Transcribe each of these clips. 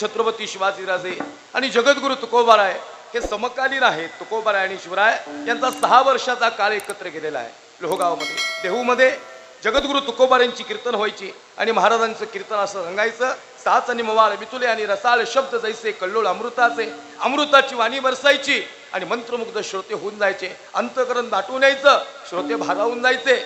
छत्रपती शिवाजीराजे आणि जगद्गुरु तुकोबाराय हे समकालीन आहेत. तुकोबाराय आणि शिवराय यांचा सहा वर्षाचा काळ एकत्र गेलेला आहे. लोहगावमध्ये देहूमध्ये जगद्गुरु तुकोबारांची कीर्तन व्हायची आणि महाराजांचं कीर्तन असं रंगायचं. साच आणि मवाळ मितुले आणि रसाळ शब्द जैसे कल्लोळ अमृताचे अमृताची वाणी बरसायची आणि मंत्रमुग्ध श्रोते होऊन जायचे. अंतकरण दाटून यायचं श्रोते भारावून जायचे.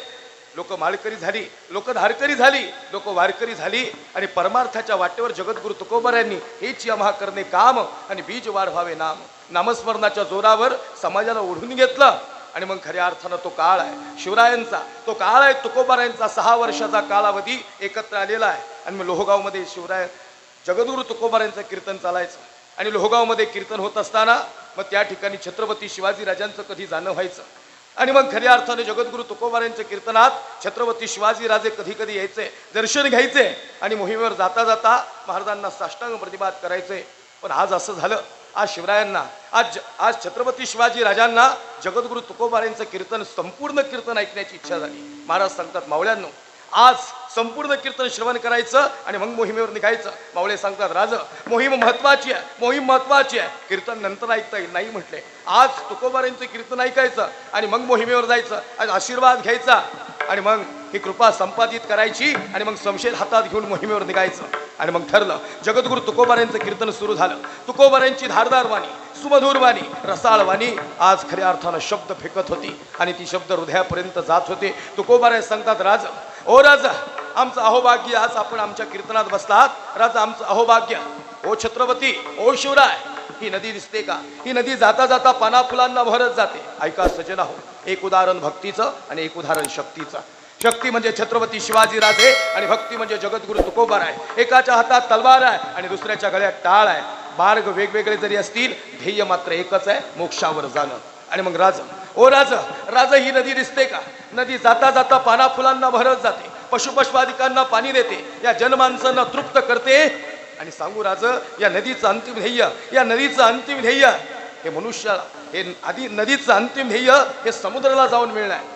लोक माळकरी झाली लोक धारकरी झाली लोक वारकरी झाली आणि परमार्थाच्या वाटेवर जगद्गुरु तुकोबऱ्यांनी हेच यमहा करणे काम आणि बीज वाढवावे नाम. नामस्मरणाच्या जोरावर समाजाला ओढून घेतलं आणि मग खऱ्या अर्थानं तो काळ आहे. शिवरायांचा तो काळ आहे तुकोबारायांचा सहा वर्षाचा कालावधी एकत्र आलेला आहे. आणि मग लोहगावमध्ये शिवराय जगद्गुरु तुकोबारायांचं कीर्तन चालायचं. आणि लोहगावमध्ये कीर्तन होत असताना मग त्या ठिकाणी छत्रपती शिवाजीराजांचं कधी जाणं व्हायचं? आणि मग खऱ्या अर्थाने जगद्गुरु तुकोबारांच्या कीर्तनात छत्रपती शिवाजीराजे कधी कधी यायचे दर्शन घ्यायचे आणि मोहिमेवर जाता जाता महाराजांना साष्टांग प्रतिबाद करायचे. पण आज असं झालं आज शिवरायांना आज आज छत्रपती शिवाजी राजांना जगद्गुरु तुकोबारांचं कीर्तन संपूर्ण कीर्तन ऐकण्याची इच्छा झाली. महाराज सांगतात मावळ्यांनो आज संपूर्ण कीर्तन श्रवण करायचं आणि मग मोहिमेवर निघायचं. मावळे सांगतात राज मोहीम महत्वाची आहे मोहीम महत्वाची आहे. कीर्तन नंतर ऐकता येईल नाही म्हटले. आज तुकोबारांचं कीर्तन ऐकायचं आणि मग मोहिमेवर जायचं. आणि आशीर्वाद घ्यायचा आणि मग ही कृपा संपादित करायची आणि मग संशय हातात घेऊन मोहिमेवर निघायचं. आणि मग ठरलं जगद्गुरु तुकोबारांचं कीर्तन सुरू झालं. तुकोबारांची धारदार वाणी सुमधुर वाणी रसाळ वाणी आज खऱ्या अर्थानं शब्द फेकत होती आणि ती शब्द हृदयापर्यंत जात होते. तुकोबारे सांगतात राज ओ राजा आमचं अहोभाग्य आज आपण आमच्या कीर्तनात बसलात. राजा आमचं अहोभाग्य. ओ छत्रपती ओ शिवराय ही नदी दिसते का? ही नदी जाता जाता पाना फुलांना भरत जाते. ऐका सजना हो एक उदाहरण भक्तीचं आणि एक उदाहरण शक्तीचं. शक्ती म्हणजे छत्रपती शिवाजी राजे आणि भक्ती म्हणजे जगद्गुरु तुकोबार आहे. एकाच्या हातात तलवार आहे आणि दुसऱ्याच्या गळ्यात टाळ आहे. मार्ग वेगवेगळे जरी असतील ध्येय मात्र एकच आहे मोक्षावर जाणं. आणि मग राज ओ राज राज ही नदी दिसते का? नदी जाता जाता पाना फुलांना भरत जाते. पशुपशवादिकांना पाणी देते. या जनमानसांना तृप्त करते. आणि सांगू राज या नदीचं अंतिम ध्येय या नदीचं अंतिम ध्येय हे मनुष्याला हे आधी नदीचं अंतिम ध्येय हे समुद्राला जाऊन मिळणं आहे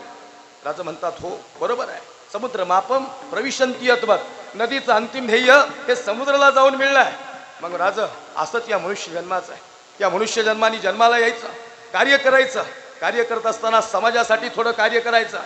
राजा म्हणतात हो बरोबर आहे. समुद्र मापम प्रविशंती अद्वत नदीचं अंतिम ध्येय हे समुद्राला जाऊन मिळणं आहे मग राज असंच या मनुष्य जन्माचं आहे. या मनुष्य जन्माने जन्माला यायचं. कार्य करायचं. कार्य करत असताना समाजासाठी थोडं कार्य करायचं.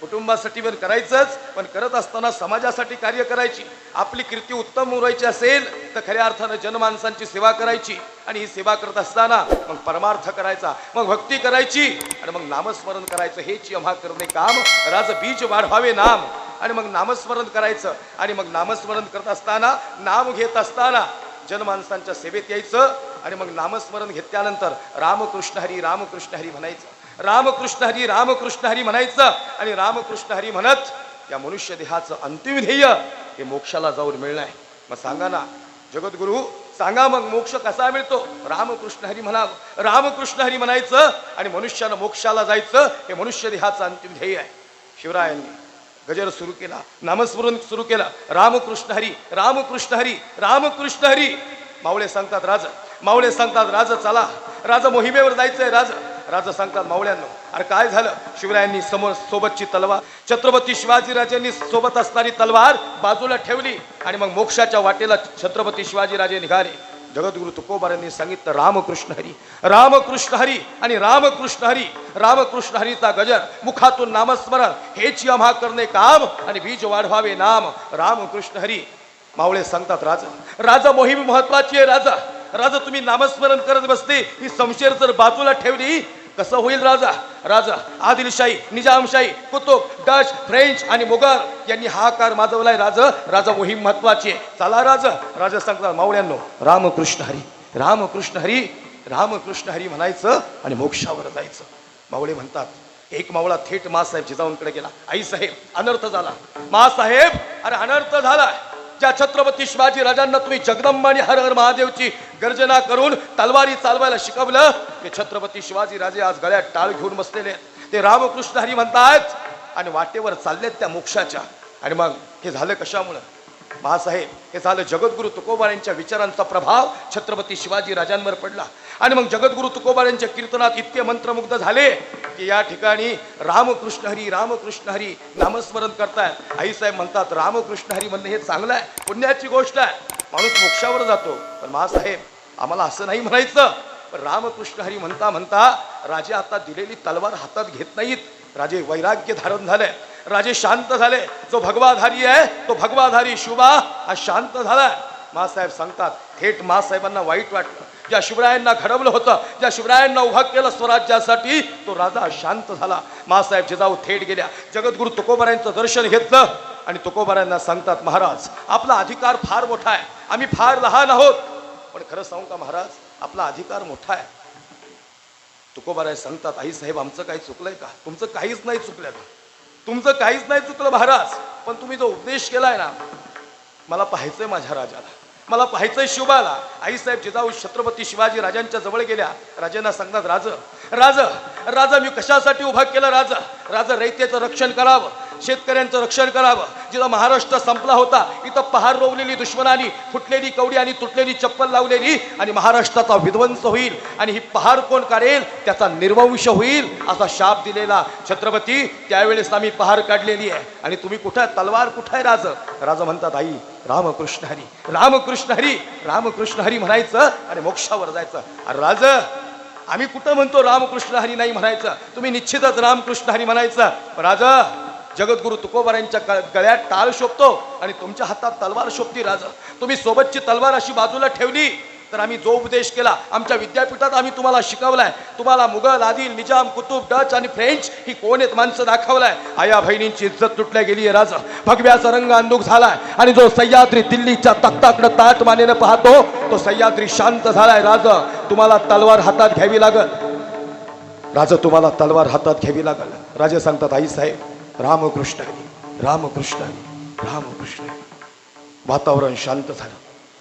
कुटुंबासाठी पण करायचंच पण करत असताना समाजासाठी कार्य करायची. आपली कीर्ती उत्तम उरायची असेल तर खऱ्या अर्थानं जनमानसांची सेवा करायची. आणि ही सेवा करत असताना मग परमार्थ करायचा मग भक्ती करायची आणि मग नामस्मरण करायचं. हेच यमा करणे काम राज बीज वाढवावे नाम. आणि मग नामस्मरण करायचं. आणि मग नामस्मरण करत असताना नाम घेत असताना जनमानसांच्या सेवेत यायचं आणि मग नामस्मरण घेतल्यानंतर रामकृष्ण हरी रामकृष्ण हरी म्हणायचं. रामकृष्ण हरी रामकृष्ण हरी म्हणायचं आणि रामकृष्ण हरी म्हणत या मनुष्य देहाचं अंतिम ध्येय हे मोक्षाला जाऊन मिळणं आहे. मग सांगा ना जगद्गुरु सांगा मग मोक्ष कसा मिळतो? रामकृष्ण हरी म्हणावं. रामकृष्ण हरी म्हणायचं आणि मनुष्यानं मोक्षाला जायचं हे मनुष्य देहाचं अंतिम ध्येय आहे. शिवरायांनी गजर सुरू केला नामस्मरण सुरू केलं. रामकृष्ण हरी रामकृष्ण हरी रामकृष्ण हरी. मावळे सांगतात राजा मावळे सांगतात राज चला. राजा मोहिमेवर जायचंय राज. राजा सांगतात मावळ्यांनो अरे काय झालं? शिवरायांनी समोर सोबतची तलवार छत्रपती शिवाजीराजांनी सोबत असणारी तलवार बाजूला ठेवली आणि मग मोक्षाच्या वाटेला छत्रपती शिवाजीराजे निघाले. जगद्गुरु तुकोबारांनी सांगितलं रामकृष्ण हरी रामकृष्ण हरी आणि रामकृष्ण हरी रामकृष्ण हरीचा गजर मुखातून नामस्मरण हेच यमा करणे काम आणि बीज वाढवावे नाम रामकृष्ण हरी. मावळे सांगतात राजा राजा मोहीम महत्वाची आहे राजा. राजा तुम्ही नामस्मरण करत बसते. ही समशेर जर बाजूला ठेवली कसं होईल राजा? राजा आदिलशाही निजामशाही कुतुब डच फ्रेंच आणि मुघल यांनी हाकार माजवलाय राजा. राजा मोहीम महत्वाची आहे. चला राजा राजा सांगतात मावळ्यांनो रामकृष्ण हरी. रामकृष्ण हरी रामकृष्ण हरी म्हणायचं आणि मोक्षावर जायचं. मावळे म्हणतात एक मावळा थेट मासाहेब जिजाऊंकडे गेला. आई साहेब अनर्थ झाला. मासाहेब अरे अनर्थ झाला ज्या छत्रपती शिवाजी राजांना तुम्ही जगदंबा आणि हर हर महादेवची गर्जना करून तलवारी चालवायला शिकवलं ते छत्रपती शिवाजी राजे आज गळ्यात टाळ घेऊन बसलेले ते रामकृष्ण हरी म्हणतात आणि वाटेवर चाललेत त्या मोक्षाच्या. आणि मग हे झालं कशामुळं? बाळासाहेब हे झालं जगद्गुरु तुकोबार यांच्या विचारांचा प्रभाव. छत्रपती शिवाजी राजांवर पडला. आणि मग जगद्गुरु तुकोबार यांच्या कीर्तनात इतके मंत्रमुग्ध झाले की या ठिकाणी रामकृष्ण हरी रामकृष्ण हरी नामस्मरण करतायत. आईसाहेब म्हणतात रामकृष्ण हरी म्हणणं हे चांगलं आहे पुण्याची गोष्ट आहे. माणूस मोक्षावर जातो. पण महासाहेब आम्हाला असं नाही म्हणायचं. पण रामकृष्ण हरी म्हणता म्हणता राजे आता दिलेली तलवार हातात घेत नाहीत. राजे वैराग्य धारण झालंय. राजे शांत झाले. जो भगवाधारी आहे तो भगवाधारी शुभा हा शांत झालाय मासाहेब सांगतात थेट मासाहेबांना वाईट वाटलं. ज्या शिवरायांना घडवलं होतं ज्या शिवरायांना उभा केलं स्वराज्यासाठी तो राजा शांत झाला. मासाहेब जिजाऊ थेट गेल्या. जगद्गुरु तुकोबारायांचं दर्शन घेतलं आणि तुकोबारायांना सांगतात महाराज आपला अधिकार फार मोठा आहे. आम्ही फार लहान आहोत. पण खरं सांगू का महाराज आपला अधिकार मोठा आहे. तुकोबाराय सांगतात आई साहेब आमचं काही चुकलंय का? तुमचं काहीच नाही चुकलं. तुमचं काहीच नाही चुकलं महाराज पण तुम्ही जो उपदेश केलाय ना मला पाहायचंय माझ्या राजाला. मला पाहायचंय शिवबाला. आईसाहेब जिजाऊ छत्रपती शिवाजी राजांच्या जवळ गेल्या. राजांना सांगतात राज राज राजा मी कशासाठी उभा केला? राजा राजा रयतेचं रक्षण करावं. शेतकऱ्यांचं रक्षण करावं. जिथं महाराष्ट्र संपला होता इथं पहार रोवलेली दुश्मनानी फुटलेली कवडी आणि तुटलेली चप्पल लावलेली आणि महाराष्ट्राचा विध्वंस होईल आणि ही पहार कोण काढेल त्याचा निर्वंश होईल असा शाप दिलेला छत्रपती त्यावेळेस आम्ही पहार काढलेली आहे. आणि तुम्ही कुठं? तलवार कुठं आहे राज? राजा म्हणतात आई रामकृष्ण हरी. रामकृष्ण हरी रामकृष्ण हरी म्हणायचं आणि मोक्षावर जायचं. अरे राज आम्ही कुठं म्हणतो रामकृष्ण हरी नाही म्हणायचं? तुम्ही निश्चितच रामकृष्ण हरी म्हणायचं. राजा जगद्गुरु तुकोबारांच्या गळ्यात टाळ शोभतो आणि तुमच्या हातात तलवार शोभती राजा. तुम्ही सोबतची तलवार अशी बाजूला ठेवली तर आम्ही जो उपदेश केला आमच्या विद्यापीठात आम्ही तुम्हाला शिकवलाय. तुम्हाला मुघल आदिल निजाम कुतुब डच आणि फ्रेंच ही कोण आहेत माणसं दाखवलाय. आया बहिणींची इज्जत तुटल्या गेली आहे राजा. भगव्याचा रंग अंदूक झालाय आणि जो सह्याद्री दिल्लीच्या तख्ताकडे ताट मानेनं पाहतो तो सह्याद्री शांत झालाय राजा. तुम्हाला तलवार हातात घ्यावी लागल. राजा तुम्हाला तलवार हातात घ्यावी लागल. राजे सांगतात आई साहेब रामकृष्ण रामकृष्ण रामकृष्ण. वातावरण शांत झालं.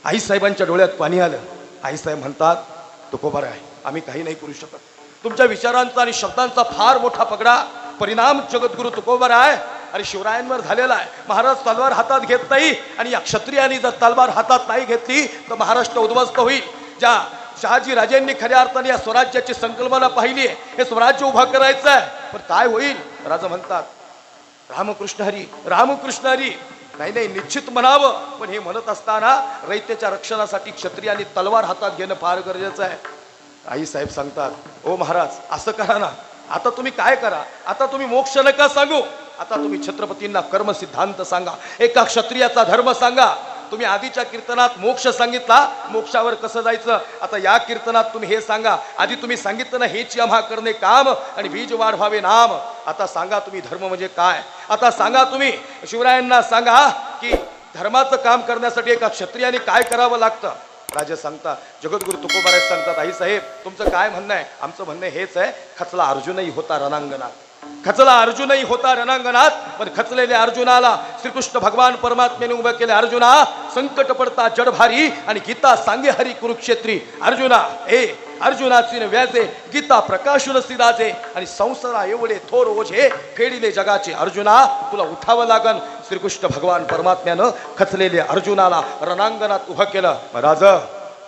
आई साहेबांच्या डोळ्यात पाणी आलं. आई साहेब म्हणतात तुकोबार आहे. आम्ही काही नाही करू शकत. तुमच्या विचारांचा आणि शब्दांचा फार मोठा पगडा. परिणाम जगद्गुरु तुकोबार आहे. आणि शिवरायांवर झालेला आहे. महाराज तलवार हातात घेत नाही आणि या क्षत्रियांनी जर तलवार हातात नाही घेतली तर महाराष्ट्र उद्ध्वस्त होईल. ज्या शहाजी राजेंनी खऱ्या अर्थाने या स्वराज्याची संकल्पना पाहिली आहे हे स्वराज्य उभा करायचं आहे. पण काय होईल? राजा म्हणतात रामकृष्ण हरी रामकृष्ण हरी. नाही नाही निश्चित म्हणावं. पण हे म्हणत असताना रैत्याच्या रक्षणासाठी क्षत्रियांनी तलवार हातात घेणं फार गरजेचं आहे. आई साहेब सांगतात ओ महाराज असं करा ना. आता तुम्ही काय करा? आता तुम्ही मोक्ष नका सांगू. आता तुम्ही छत्रपतींना कर्म सिद्धांत सांगा. एका क्षत्रियाचा धर्म सांगा. तुम्ही आधीच्या कीर्तनात मोक्ष सांगितला मोक्षावर कसं जायचं? आता या कीर्तनात तुम्ही हे सांगा. आधी तुम्ही सांगितलं ना हेच यमा करणे काम आणि बीज वाढवावे नाम. आता सांगा तुम्ही धर्म म्हणजे काय? आता सांगा तुम्ही शिवरायांना सांगा की धर्माचं काम करण्यासाठी एका क्षत्रियाने काय करावं लागतं? राजे सांगता जगद्गुरु तुकोबाराज सांगतात आई साहेब तुमचं काय म्हणणं आहे? आमचं म्हणणं हेच आहे खचला अर्जुनही होता रणांगणात. खचला अर्जुनही होता रणांगणात पण खचलेल्या अर्जुनाला श्रीकृष्ण भगवान परमात्म्याने उभं केले. अर्जुना संकट पडता जडभारी आणि गीता सांगे हरी कुरुक्षेत्री. अर्जुना ए अर्जुनाची व्याजे गीता प्रकाशुन राजे आणि संसारा एवढे थोर ओझे फेडिले जगाचे. अर्जुना तुला उठावं लागन. श्रीकृष्ण भगवान परमात्म्यानं खचलेल्या अर्जुनाला रणांगणात उभं केलं. राज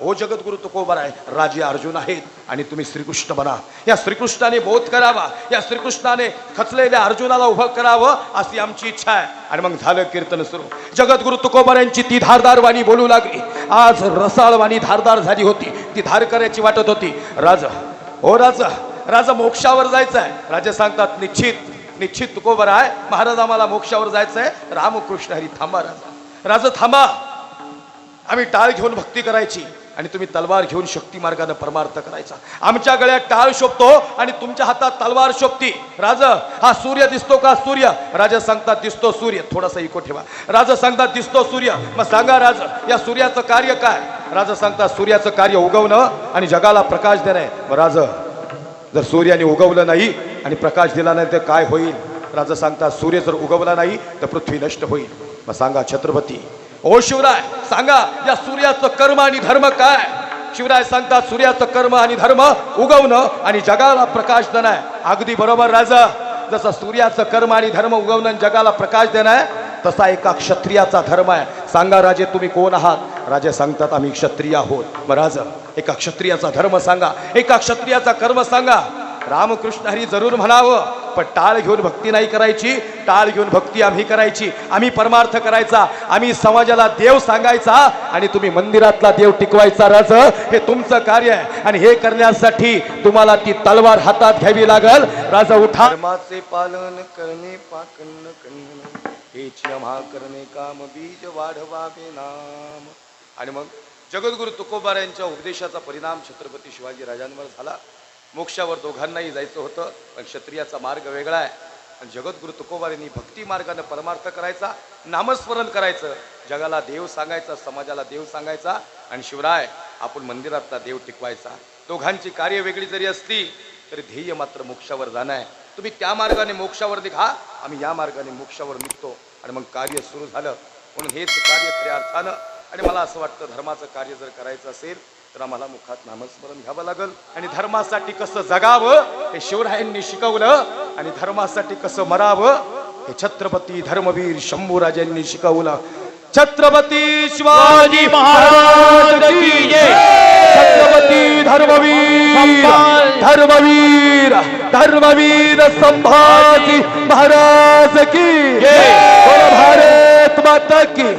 ओ जगद्गुरु तुकोबर आहे? राजे अर्जुन आहेत आणि तुम्ही श्रीकृष्ण बना. या श्रीकृष्णाने बोध करावा. या श्रीकृष्णाने खचलेल्या अर्जुनाला उभं करावं अशी आमची इच्छा आहे. आणि मग झालं कीर्तन सुरू. जगद्गुरु तुकोबर यांची ती धारदार वाणी बोलू लागली. आज रसाळ वाणी धारदार झाली होती. ती धार करायची वाटत होती. राजा हो राजा राजा मोक्षावर जायचं आहे राजा सांगतात निश्चित निश्चित तुकोबर आहे. महाराज आम्हाला मोक्षावर जायचं आहे रामकृष्ण हरी थांबा राजा. राजा थांबा. आम्ही टाळ घेऊन भक्ती करायची. आणि तुम्ही तलवार घेऊन शक्ती मार्गाने परमार्थ करायचा. आमच्या गळ्यात टाळ शोभतो आणि तुमच्या हातात तलवार शोभती. राज हा सूर्य दिसतो का सूर्य? राजा सांगतात दिसतो सूर्य. थोडासा इको ठेवा. राजा सांगतात दिसतो सूर्य. मग सांगा राज या सूर्याचं कार्य काय? राजा सांगतात सूर्याचं कार्य उगवणं आणि जगाला प्रकाश देणं मग राज जर सूर्याने उगवलं नाही आणि प्रकाश दिला नाही तर काय होईल? राजा सांगतात सूर्य जर उगवला नाही तर पृथ्वी नष्ट होईल. मग सांगा छत्रपती ओ शिवराय सांगा या सूर्याचं कर्म आणि धर्म काय? शिवराय सांगतात सूर्याचं कर्म आणि धर्म उगवणं आणि जगाला प्रकाश देणं आहे. अगदी बरोबर राजा जसं सूर्याचं कर्म आणि धर्म उगवणं आणि जगाला प्रकाश देणं आहे तसा एका क्षत्रियाचा धर्म आहे. सांगा राजे तुम्ही कोण आहात? राजे सांगतात आम्ही क्षत्रिय आहोत. मग राजा एका क्षत्रियाचा धर्म सांगा एका क्षत्रियाचा कर्म सांगा. रामकृष्ण हरी जरूर म्हणावं पण टाळ घेऊन भक्ती नाही करायची टाळ घेऊन भक्ती आम्ही करायची. आम्ही परमार्थ करायचा आम्ही समाजाला देव सांगायचा आणि तुम्ही मंदिरातला देव टिकवायचा राज हे तुमचं कार्य आहे. आणि हे करण्यासाठी तुम्हाला ती तलवार हातात घ्यावी लागल. राजा उठा. धर्माचे पालन करणे पाकन्न कन्न हे क्षमा करणे काम बीज वाढवावे नाम. आणि मग जगद्गुरु तुकोबार यांच्या उपदेशाचा परिणाम छत्रपती शिवाजी राजांवर झाला. मोक्षावर दोघांनाही जायचं होतं पण क्षत्रियाचा मार्ग वेगळा आहे. आणि जगद्गुरु तुकोबारींनी भक्ती मार्गाने परमार्थ करायचा नामस्मरण करायचं. जगाला देव सांगायचा समाजाला देव सांगायचा आणि शिवराय आपण मंदिरातला देव टिकवायचा. दोघांची कार्य वेगळी जरी असली तरी ध्येय मात्र मोक्षावर जाणं आहे. तुम्ही त्या मार्गाने मोक्षावर निघा आम्ही या मार्गाने मोक्षावर निघतो आणि मग कार्य सुरू झालं. म्हणून हेच कार्य खऱ्या अर्थानं आणि मला असं वाटतं धर्माचं कार्य जर करायचं असेल तर आम्हाला मुखात नामस्मरण घ्यावं लागल. आणि धर्मासाठी कसं जगावं हे शिवरायांनी शिकवलं आणि धर्मासाठी कसं मरावं हे छत्रपती धर्मवीर शंभूराजांनी शिकवलं. छत्रपती शिवाजी महाराज छत्रपती धर्मवीर धर्मवीर धर्मवीर संभाजी महाराज की भारत माता की